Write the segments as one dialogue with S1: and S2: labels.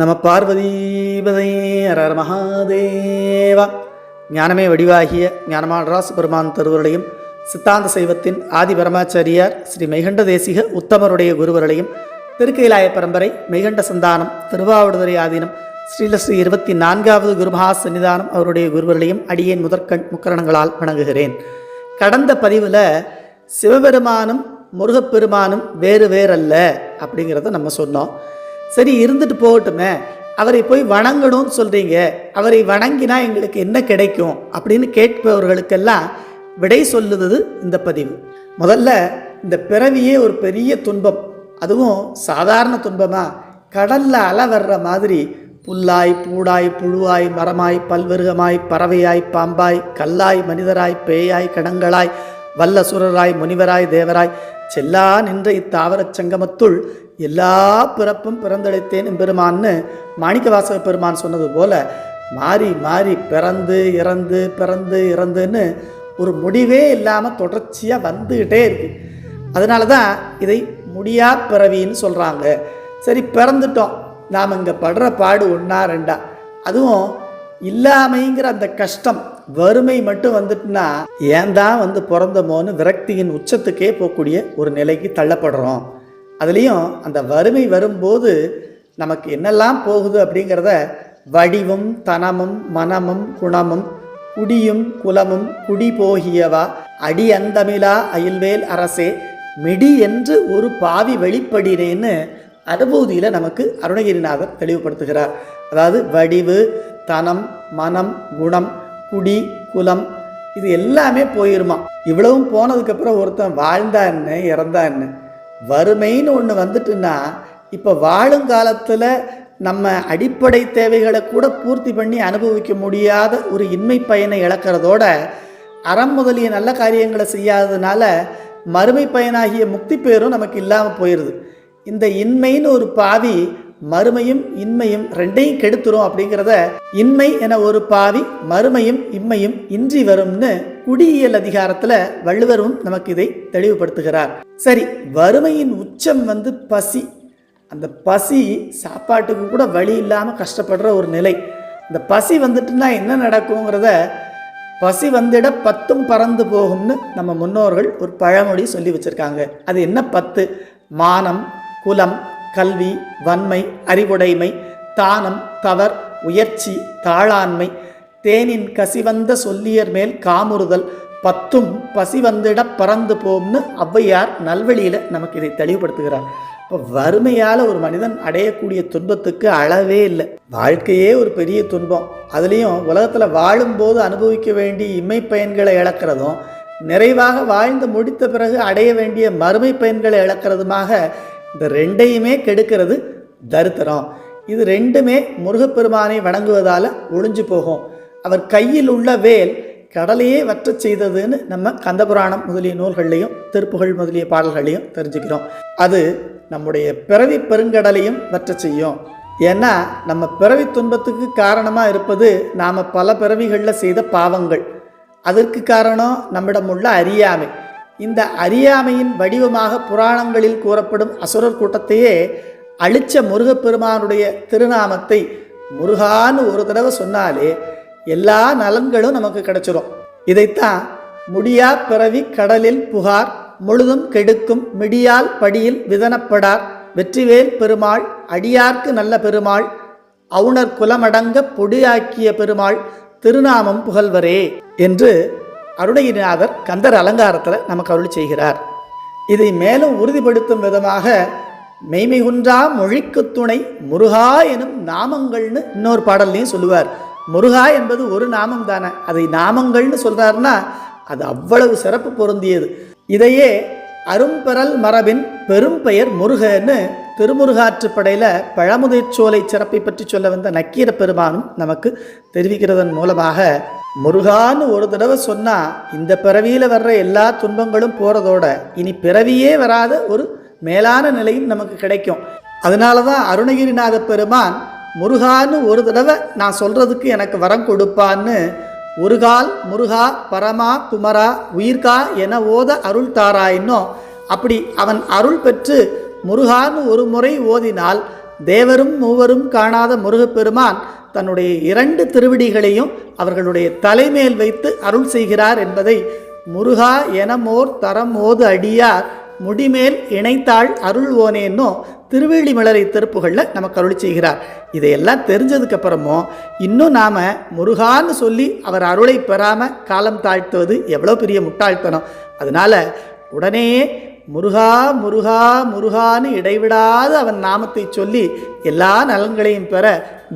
S1: நம பார்வதீபதே ஹர மகாதேவா. ஞானமே வடிவாகிய ஞானமான பெருமான் தருவர்களையும் சித்தாந்த சைவத்தின் ஆதி பரமாச்சாரியார் ஸ்ரீ மெய்கண்ட தேசிக உத்தமருடைய குருவர்களையும் திருக்கைலாய பரம்பரை மெய்கண்ட சந்தானம் திருவாவடுதுறை ஆதீனம் ஸ்ரீலஸ்ரீ இருபத்தி நான்காவது குருமகா சன்னிதானம் அவருடைய குருவர்களையும் அடியேன் முதற்கண் முக்கரணங்களால் வணங்குகிறேன். கடந்த பதிவில் சிவபெருமானும் முருகப்பெருமானும் வேறு வேறல்ல அப்படிங்கிறத நம்ம சொன்னோம். சரி இருந்துட்டு போகட்டுமே. அவரை போய் வணங்கணும்னு சொல்கிறீங்க அவரை வணங்கினா எங்களுக்கு என்ன கிடைக்கும் அப்படின்னு கேட்பவர்களுக்கெல்லாம் விடை சொல்லுவது இந்த பதிவு. முதல்ல இந்த பிறவியே ஒரு பெரிய துன்பம். அதுவும் சாதாரண துன்பமாக கடலில் அலை வர்ற மாதிரி புல்லாய் பூடாய் புழுவாய் மரமாய் பல்வருகமாய் பறவையாய் பாம்பாய் கல்லாய் மனிதராய் பேயாய் கடங்களாய் வல்லசுரராய் முனிவராய் தேவராய் செல்லா நின்ற இத்தாவரச் சங்கமத்துள் எல்லா பிறப்பும் பிறந்தளித்தேன் எம்பெருமான்னு மாணிக்கவாசக பெருமான் சொன்னது போல மாறி மாறி பிறந்து இறந்து பிறந்து இறந்துன்னு ஒரு முடிவே இல்லாமல் தொடர்ச்சியாக வந்துக்கிட்டே இருக்கு. அதனால தான் இதை முடியா பிறவின்னு சொல்கிறாங்க சரி பிறந்துட்டோம். நாம் இங்கே படுற பாடு ஒன்றா ரெண்டா. அதுவும் இல்லாமைங்கிற அந்த கஷ்டம் வறுமை மட்டும் வந்துட்டுனா ஏன் தான் வந்து பிறந்தமோன்னு விரக்தியின் உச்சத்துக்கே போகக்கூடிய ஒரு நிலைக்கு தள்ளப்படுறோம். அதுலேயும் அந்த வறுமை வரும்போது நமக்கு என்னெல்லாம் போகுது அப்படிங்கிறத வடிவும் தனமும் மனமும் குணமும் குடியும் குலமும் குடி போகியவா? அடி அந்தமிலா அயில்வேல் அரசே மிடி என்று ஒரு பாவி வெளிப்படினேன்னு அனுபூதியில் நமக்கு அருணகிரிநாதர் தெளிவுபடுத்துகிறார். அதாவது வடிவு தனம் மனம் குணம் குடி குலம் இது எல்லாமே போயிருமா? இவ்வளவும் போனதுக்கப்புறம் ஒருத்தன் வாழ்ந்தா என்ன இறந்தா என்ன வறுமைன்னு ஒன்று வந்துட்டுன்னா இப்போ வாழும் காலத்தில் நம்ம அடிப்படை தேவைகளை கூட பூர்த்தி பண்ணி அனுபவிக்க முடியாத ஒரு இன்மை பயனை இழக்கிறதோட அறம் முதலிய நல்ல காரியங்களை செய்யாததுனால மறுமை பயனாகிய முக்தி பேரும் நமக்கு இல்லாமல் போயிடுது இந்த இன்மைன்னு ஒரு பாவி மறுமையும் இன்மையும் ரெண்டையும் கெடுத்துரும் அப்படிங்கிறத இன்மை என ஒரு பாவி மறுமையும் இம்மையும் இன்றி வரும்னு குடியியல் அதிகாரத்தில் வள்ளுவரும் நமக்கு இதை தெளிவுபடுத்துகிறார். சரி வறுமையின் உச்சம் வந்து பசி. அந்த பசி சாப்பாட்டுக்கு கூட வழி இல்லாமல் கஷ்டப்படுற ஒரு நிலை. இந்த பசி வந்துட்டுனா என்ன நடக்குங்கிறத பசி வந்திட பத்தும் பறந்து போகும்னு நம்ம முன்னோர்கள் ஒரு பழமொழி சொல்லி வச்சுருக்காங்க. அது என்ன பத்து? மானம் குலம் கல்வி வன்மை அறிவுடைமை தானம் தவர் உயர்ச்சி தாளாண்மை தேனின் கசிவந்த சொல்லியர் மேல் காமுறுதல் பத்தும் பசி வந்திட பறந்து போம்னு ஔவையார் நல்வழியில் நமக்கு இதை தெளிவுபடுத்துகிறார். இப்போ வறுமையால் ஒரு மனிதன் அடையக்கூடிய துன்பத்துக்கு அளவே இல்லை. வாழ்க்கையே ஒரு பெரிய துன்பம். அதுலேயும் உலகத்தில் வாழும்போது அனுபவிக்க வேண்டிய இம்மை பயன்களை இழக்கிறதும் நிறைவாக வாழ்ந்து முடித்த பிறகு அடைய வேண்டிய மறுமை பயன்களை இழக்கிறதுமாக இந்த ரெண்டையுமே கெடுக்கிறது தரித்திரம். இது ரெண்டுமே முருகப்பெருமானை வணங்குவதால் ஒளிஞ்சு போகும். அவர் கையில் உள்ள வேல் கடலையே வற்றச் செய்ததுன்னு நம்ம கந்தபுராணம் முதலிய நூல்கள்லையும் திருப்புகழ் முதலிய பாடல்களையும் தெரிஞ்சுக்கிறோம். அது நம்முடைய பிறவி பெருங்கடலையும் வற்றச் செய்யும். ஏன்னா நம்ம பிறவி துன்பத்துக்கு காரணமாக இருப்பது நாம் பல பிறவிகளில் செய்த பாவங்கள். அதற்கு காரணம் நம்மிடம் உள்ள அறியாமை. இந்த அறியாமையின் வடிவமாக புராணங்களில் கூறப்படும் அசுரர் கூட்டத்தையே அழிச்ச முருகப்பெருமானுடைய திருநாமத்தை முருகான்னு ஒரு தடவை சொன்னாலே எல்லா நலன்களும் நமக்கு கிடைச்சிரும். இதைத்தான் முடியா பிறவி கடலில் புகார் முழுதும் கெடுக்கும் மிடியால் படியில் விதனப்படார் வெற்றிவேல் பெருமாள் அடியார்க்கு நல்ல பெருமாள் அவுணர் குலமடங்க பொடியாக்கிய பெருமாள் திருநாமம் புகழ்வரே என்று அருணகிரிநாதர் கந்தர் அலங்காரத்தில் நமக்கு அருள் செய்கிறார். இதை மேலும் உறுதிப்படுத்தும் விதமாக மெய்மிகுன்றா மொழிக்கு துணை முருகா எனும் நாமங்கள்னு இன்னொரு பாடல்லையும் சொல்லுவார். முருகா என்பது ஒரு நாமம் தானே. அதை நாமங்கள்னு சொல்கிறாருன்னா அது அவ்வளவு சிறப்பு பொருந்தியது. இதையே அரும்பெறல் மரபின் பெரும் பெயர் முருகன்னு திருமுருகாற்றுப்படையில் பழமுதிர்ச்சோலை சிறப்பை பற்றி சொல்ல வந்த நக்கீர பெருமானும் நமக்கு தெரிவிக்கிறதன் மூலமாக முருகான்னு ஒரு தடவை சொன்னால் இந்த பிறவியில் வர்ற எல்லா துன்பங்களும் போகிறதோட இனி பிறவியே வராத ஒரு மேலான நிலையும் நமக்கு கிடைக்கும். அதனால தான் அருணகிரிநாத பெருமான் முருகான்னு ஒரு தடவை நான் சொல்கிறதுக்கு எனக்கு வரம் கொடுப்பான்னு ஒருகால் முருகா பரமா குமரா உயிர்கா என ஓத அருள் தாராயின்னோ அப்படி அவன் அருள் பெற்று முருகான்னு ஒரு முறை ஓதினால் தேவரும் மூவரும் காணாத முருகப்பெருமான் தன்னுடைய இரண்டு திருவிடிகளையும் அவர்களுடைய தலைமேல் வைத்து அருள் செய்கிறார் என்பதை முருகா எனமோர் தரமோது அடியார் முடிமேல் இணைத்தாள் அருள் ஓனேன்னோ? திருவேளிமலரை திருப்புகளில் நமக்கு அருளி செய்கிறார். இதையெல்லாம் தெரிஞ்சதுக்கப்புறமும் இன்னும் நாம் முருகான்னு சொல்லி அவர் அருளை பெறாமல் காலம் தாழ்த்துவது எவ்வளோ பெரிய முட்டாள்தனம். அதனால் உடனே முருகா முருகா முருகான்னு இடைவிடாது அவன் நாமத்தை சொல்லி எல்லா நலன்களையும் பெற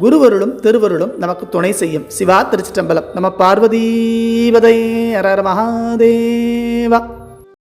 S1: குருவருளும் திருவருளும் நமக்கு துணை செய்யும். சிவா திருச்சிட்டம்பலம் நம்ம பார்வதீவதை அரர மகாதேவா.